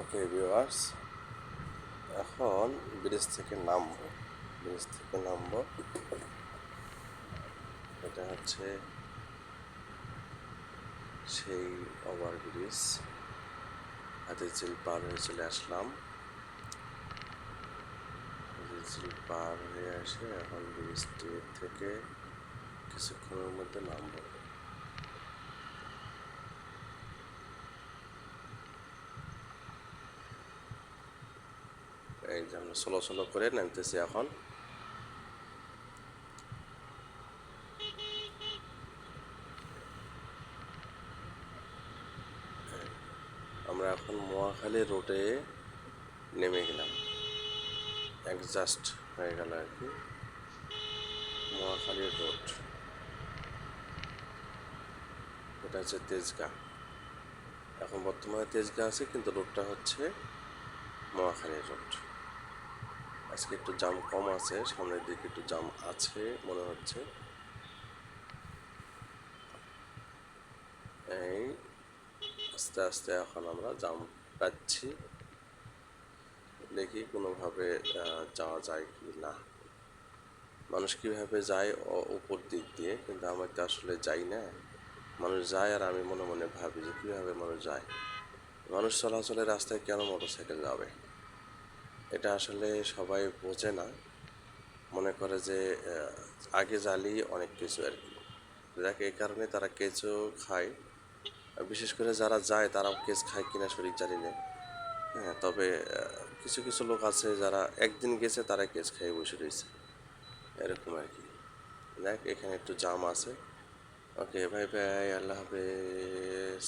Okay viewers এখন bridge থেকে নামবো। ব্রিজ থেকে নামবো। এটা হচ্ছে সেই ওভার ব্রিজ। হাতের ঝিল পার হয়ে চলে আসলাম। হাতের ঝিল পার হয়ে এসে এখন ব্রিজটি থেকে কিছুক্ষণের মধ্যে নামবো এই যে আমরা সোলো সোলো করে নামতেছি এখন। আমরা এখন মোয়াখালী রোডে নেমে গেলাম। অ্যাডজাস্ট হয়ে গেল আর কি। মোয়াখালী রোড এটা হচ্ছে তেজগাঁ। এখন বর্তমানে তেজগাঁ আছে, কিন্তু রোডটা হচ্ছে মোয়াখালী রোড আজকে একটু জাম কম আছে, সামনের দিকে একটু জাম আছে মনে হচ্ছে। এই আস্তে আস্তে এখন আমরা জাম পাচ্ছি। দেখি কোনোভাবে যাওয়া যায় কি না। মানুষ কীভাবে যায় উপর দিক দিয়ে, কিন্তু আমি তো আসলে যাই না। মানুষ যায় আর আমি মনে মনে ভাবি যে কীভাবে মানুষ যায়। মানুষ চলাচলের রাস্তায় কেন মোটরসাইকেল যাবে? এটা আসলে সবাই বোঝে না। মনে করে যে আগে জালি অনেক কিছু আর কি। যাক, এই কারণে তারা কেঁচো খায়। বিশেষ করে যারা যায় তারা কেঁচ খায় কিনা শরীর জানি না। হ্যাঁ তবে কিছু কিছু লোক আছে যারা একদিন গেছে তারা কেঁচ খেয়ে বসে রয়েছে। এরকম আর কি। দেখ এখানে একটু জাম আছে। ওকে ভাই ভাই আল্লাহ হাফেজ।